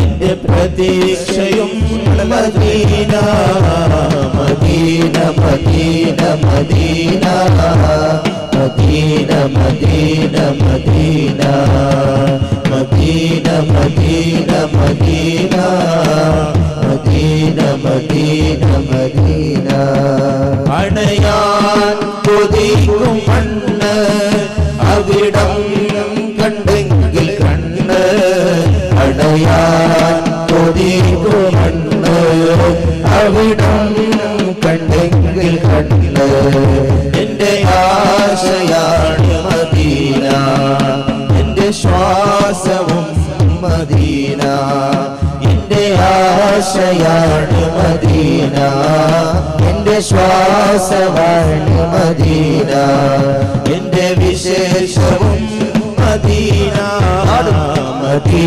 എന്റെ പ്രതീക്ഷയും Medina Medina Medina Medina Medina Medina Medina Medina Medina Medina Medina Medina Medina അടയാൻ കൊതിക്കും മണ്ണ് അവിടം കണ്ടെങ്കിൽ കണ്ണ് എന്റെ ആശയാണ് മദീന എന്റെ ശ്വാസവും മദീന. എന്റെ ആശയാണ് മദീന എന്റെ ശ്വാസമാണ് Medina.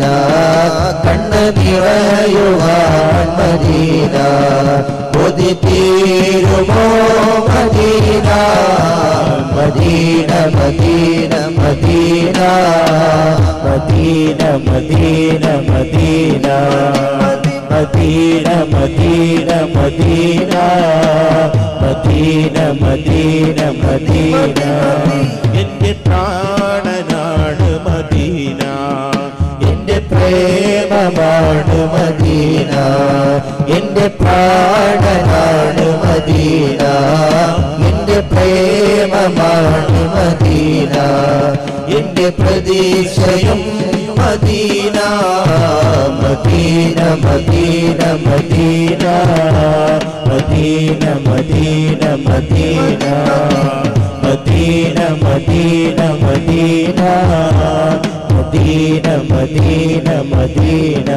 Medina കണ്ണ് നിറയുവാൻ മദീന കൊതി തീരുമോ Medina Medina Medina Medina Medina Medina Medina Medina Medina Medina Medina Medina Medina എന്റെ പ്രേമമാണ് മദീന. എന്റെ പ്രാണനാണ് മദീന. എന്റെ പ്രേമമാണ് മദീന. എന്റെ പ്രതീക്ഷയും Medina. Medina Medina Medina. Medina Medina Medina. Medina Medina Medina. Medina Medina Medina.